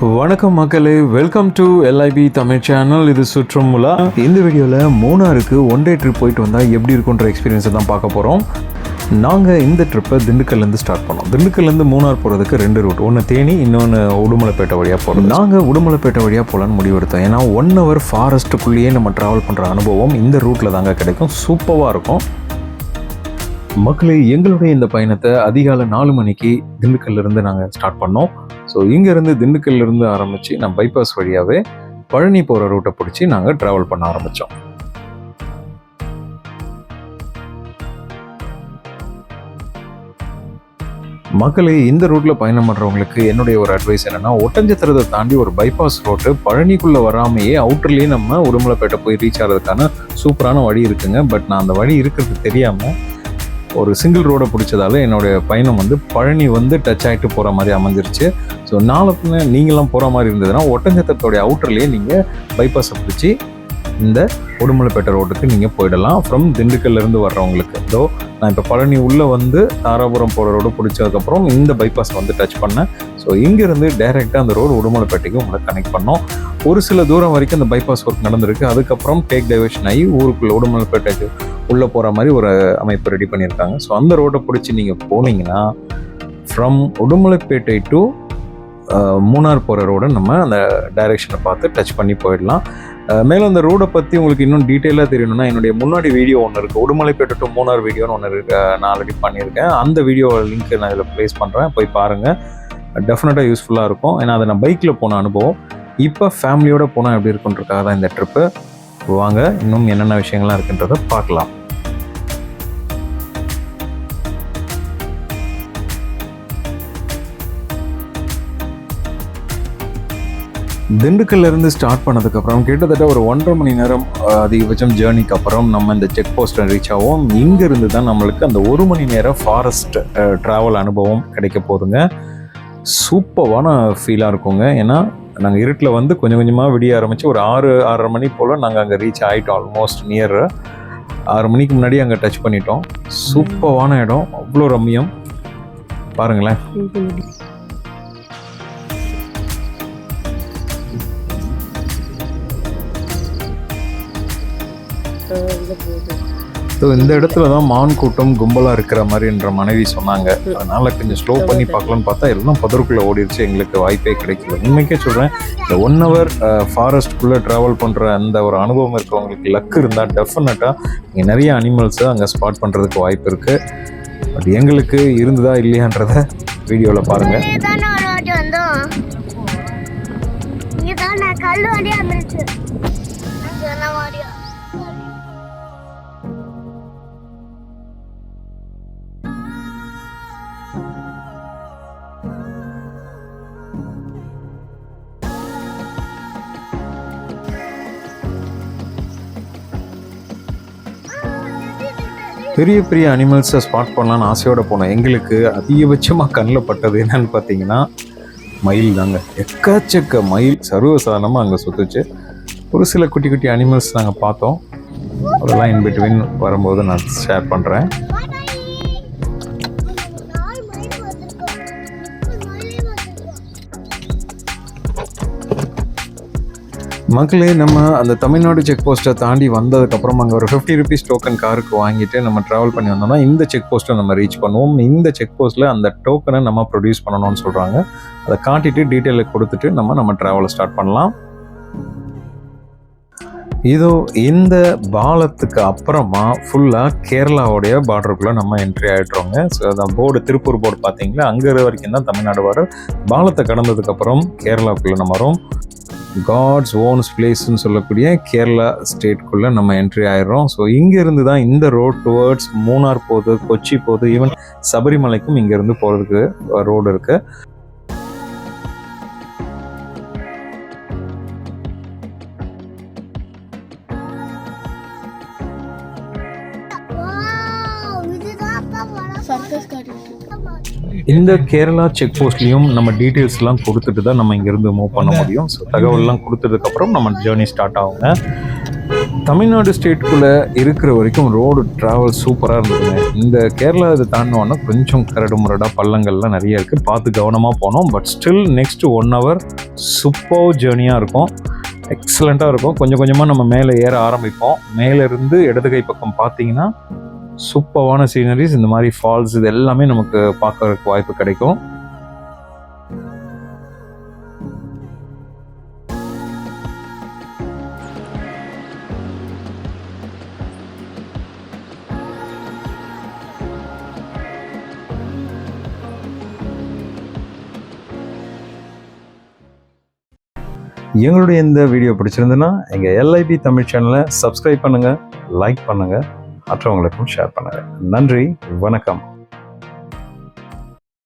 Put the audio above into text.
வணக்கம் மக்களே welcome to LIP Tamil channel இது சுற்றுமுலா இந்த வீடியோவில் மூணாருக்கு ஒன் டே ட்ரிப் போயிட்டு வந்தால் எப்படி இருக்குன்ற எக்ஸ்பீரியன்ஸை தான் பார்க்க போகிறோம் நாங்கள் இந்த ட்ரிப்பை திண்டுக்கல்லேருந்து ஸ்டார்ட் பண்ணோம். திண்டுக்கல்லேருந்து மூணார் போகிறதுக்கு ரெண்டு ரூட் ஒன்று தேனி இன்னொன்று உடுமலைப்பேட்டை வழியாக போகிறோம் நாங்கள் உடுமலைப்பேட்டை வழியாக போகலான்னு முடிவெடுத்தோம். ஏன்னா ஒன் ஹவர் ஃபாரஸ்ட்டுக்குள்ளேயே நம்ம ட்ராவல் பண்ணுற அனுபவம் இந்த ரூட்டில் தாங்க கிடைக்கும். சூப்பராக இருக்கும். மக்களே எங்களுடைய இந்த பயணத்தை அதிகாலை நாலு மணிக்கு திண்டுக்கல்ல இருந்து நாங்கள் ஸ்டார்ட் பண்ணோம். ஸோ இங்கேருந்து திண்டுக்கல்ல இருந்து ஆரம்பித்து நான் பைபாஸ் வழியாகவே பழனி போகிற ரூட்டை பிடிச்சி நாங்கள் ட்ராவல் பண்ண ஆரம்பித்தோம் மக்களே இந்த ரூட்டில் பயணம் பண்ணுறவங்களுக்கு என்னுடைய ஒரு அட்வைஸ் என்னன்னா ஒட்டஞ்சத்திரத்தை தாண்டி ஒரு பைபாஸ் ரோட்டு பழனிக்குள்ளே வராமையே அவுட்டர்லேயே நம்ம உடுமலைப்பேட்டை போய் ரீச் ஆகிறதுக்கான சூப்பரான வழி இருக்குங்க. பட் நான் அந்த வழி இருக்கிறது தெரியாமல் ஒரு சிங்கிள் ரோடை பிடிச்சதால என்னுடைய பயணம் வந்து பழனி வந்து டச் ஆகிட்டு போகிற மாதிரி அமைஞ்சிருச்சு. ஸோ நாளை நீங்களாம் போகிற மாதிரி இருந்ததுன்னா ஒட்டஞ்சத்திரத்தோடைய அவுட்டர்லேயே நீங்கள் பைபாஸை பிடிச்சி இந்த உடுமலைப்பேட்டை ரோட்டுக்கு நீங்கள் போயிடலாம். ஃப்ரம் திண்டுக்கல்லேருந்து வர்றவங்களுக்கு. இதோ நான் இப்போ பழனி உள்ளே வந்து தாராபுரம் போகிற ரோடு பிடிச்சதுக்கப்புறம் இந்த பைபாஸ் வந்து டச் பண்ணேன். ஸோ இங்கேருந்து டைரெக்டாக அந்த ரோடு உடுமலைப்பேட்டைக்கு உங்களை கனெக்ட் பண்ணோம். ஒரு சில தூரம் வரைக்கும் அந்த பைபாஸ் ஒர்க் நடந்திருக்கு. அதுக்கப்புறம் டேக் டைவர்ஷன் ஆகி ஊருக்குள்ள உடுமலைப்பேட்டைக்கு உள்ளே போகிற மாதிரி ஒரு அமைப்பு ரெடி பண்ணியிருக்காங்க. ஸோ அந்த ரோட்டை பிடிச்சி நீங்கள் போனீங்கன்னா ஃப்ரம் உடுமலைப்பேட்டை டு மூணார் போகிற ரோடை நம்ம அந்த டைரெக்ஷனை பார்த்து டச் பண்ணி போயிடலாம். மேலும் அந்த ரோடை பற்றி உங்களுக்கு இன்னும் டீட்டெயிலாக தெரியணும்னா என்னுடைய முன்னாடி வீடியோ ஒன்று இருக்குது உடுமலைப்பேட்டை டு மூணார் வீடியோன்னு ஒன்று இருக்கு. நான் ஆல்ரெடி பண்ணியிருக்கேன். அந்த வீடியோ லிங்க் நான் இதில் ப்ளேஸ் பண்ணுறேன் போய் பாருங்கள் டெஃபினட்டாக யூஸ்ஃபுல்லாக இருக்கும். ஏன்னா அதை நான் பைக்கில் போன அனுபவம். இப்போ ஃபேமிலியோடு போனால் எப்படி இருக்குன்றதுக்காக தான் இந்த ட்ரிப்பு வாங்க இன்னும் என்னென்ன விஷயங்கள்லாம் இருக்குன்றதை பார்க்கலாம். திண்டுக்கல்லேருந்து ஸ்டார்ட் பண்ணதுக்கப்புறம் கிட்டத்தட்ட ஒரு ஒன்றரை மணி நேரம் அதிகபட்சம் ஜேர்னிக்கு அப்புறம் நம்ம இந்த செக் போஸ்ட்டை ரீச் ஆகும் இங்கேருந்து தான் நம்மளுக்கு அந்த ஒரு மணி நேரம் ஃபாரஸ்ட் ட்ராவல் அனுபவம் கிடைக்க போதுங்க சூப்பரான ஃபீலாக இருக்குங்க. ஏன்னா நாங்கள் இருட்டில் வந்து கொஞ்சம் கொஞ்சமாக விடிய ஆரம்பித்து ஒரு ஆறு ஆறரை மணி போல் நாங்கள் அங்கே ரீச் ஆகிட்டோம் ஆல்மோஸ்ட் நியர் ஆறு மணிக்கு முன்னாடி அங்கே டச் பண்ணிட்டோம். சூப்பரான இடம். அவ்வளோ ரம்மியம். பாருங்களேன். ஸோ இந்த இடத்துல தான் மான் கூட்டம் கும்பலாக இருக்கிற மாதிரின்ற மனைவி சொன்னாங்க. அதனால கொஞ்சம் ஸ்லோ பண்ணி பார்க்கலான்னு பார்த்தா எல்லாம் பதருக்குள்ளே ஓடிடுச்சு எங்களுக்கு வாய்ப்பே கிடைக்கல. உண்மைக்கே சொல்கிறேன் இந்த ஒன் ஹவர் ஃபாரஸ்ட்குள்ளே ட்ராவல் பண்ணுற அந்த ஒரு அனுபவம் இருக்கவங்களுக்கு லக் இருந்தால் டெஃபினட்டாக இங்கே நிறைய அனிமல்ஸை அங்கே ஸ்பாட் பண்ணுறதுக்கு வாய்ப்பு இருக்குது பட் எங்களுக்கு இருந்ததா இல்லையான்றத வீடியோவில் பாருங்கள் கல் வண்டியா இருந்துச்சு. பெரிய பெரிய அனிமல்ஸை ஸ்பாட் பண்ணலான்னு ஆசையோட போனோம் எங்களுக்கு அதிகபட்சமாக கண்ணில் பட்டது என்னன்னு பார்த்தீங்கன்னா மயில் தாங்க. எக்கச்சக்க மயில் சர்வசாதாரணமாக அங்கே சுற்றுச்சு ஒரு சில குட்டி குட்டி அனிமல்ஸ் நாங்கள் பார்த்தோம். அதெல்லாம் இன் பிட்வீன் வரும்போது நான் ஷேர் பண்ணுறேன் மக்களே நம்ம அந்த தமிழ்நாடு செக் போஸ்ட்டை தாண்டி வந்ததுக்கப்புறம் அங்கே ஒரு ஃபிஃப்டி ருபீஸ் டோக்கன் காருக்கு வாங்கிட்டு நம்ம ட்ராவல் பண்ணி வந்தோம்னா இந்த செக் போஸ்ட்டை நம்ம ரீச் பண்ணுவோம். இந்த செக் போஸ்ட்டில் அந்த டோக்கனை நம்ம ப்ரொடியூஸ் பண்ணணும்னு சொல்கிறாங்க அதை காட்டிட்டு டீட்டெயிலை கொடுத்துட்டு நம்ம நம்ம ட்ராவலை ஸ்டார்ட் பண்ணலாம். இதோ இந்த பாலத்துக்கு அப்புறமா ஃபுல்லாக கேரளாவுடைய பார்டருக்குள்ளே நம்ம என்ட்ரி ஆகிட்றோங்க ஸோ அந்த போர்டு திருப்பூர் போர்டு பார்த்தீங்களா? அங்கே வரைக்கும் தான் தமிழ்நாடு வரும் பாலத்தை கடந்ததுக்கப்புறம் கேரளாவுக்குள்ளே நம்ம வரும். காட்ஸ் ஓன்ஸ் பிளேஸ்ன்னு சொல்லக்கூடிய கேரளா ஸ்டேட்குள்ளே நம்ம என்ட்ரி ஆயிடுறோம். ஸோ இங்கேருந்து தான் இந்த ரோட் டுவர்ட்ஸ் மூணார் போகுது கொச்சி போகுது ஈவன் சபரிமலைக்கும் இங்கேருந்து போகிறதுக்கு ரோடு இருக்குது சர்க்கஸ் இந்த கேரளா செக் போஸ்ட்லேயும் நம்ம டீட்டெயில்ஸ்லாம் கொடுத்துட்டு தான் நம்ம இங்கேருந்து மூவ் பண்ண முடியும். ஸோ தகவல்லாம் கொடுத்ததுக்கப்புறம் நம்ம ஜேர்னி ஸ்டார்ட் ஆகுங்க. தமிழ்நாடு ஸ்டேட்டுக்குள்ளே இருக்கிற வரைக்கும் ரோடு ட்ராவல் சூப்பராக இருந்ததுங்க. இந்த கேரளா இது தாண்டினோன்னா கொஞ்சம் கரடு முரடாக பள்ளங்கள்லாம் நிறைய இருக்குது பார்த்து கவனமாக போனோம் but still next one hour super ஜேர்னியாக இருக்கும். எக்ஸலண்ட்டாக இருக்கும். கொஞ்சம் கொஞ்சமாக நம்ம மேலே ஏற ஆரம்பிப்போம். மேலே இருந்து இடது கை பக்கம் பார்த்தீங்கன்னா சூப்பரான சீனரிஸ் இந்த மாதிரி ஃபால்ஸ் இது எல்லாமே நமக்கு பார்க்கறதுக்கு வாய்ப்பு கிடைக்கும். எங்களுடைய இந்த வீடியோ பிடிச்சிருந்துன்னா எங்கள் எல்ஐபி தமிழ் சேனலை சப்ஸ்கிரைப் பண்ணுங்கள் லைக் பண்ணுங்கள் மற்றவங்களுக்கும் ஷேர் பண்ணுங்கள் நன்றி வணக்கம்.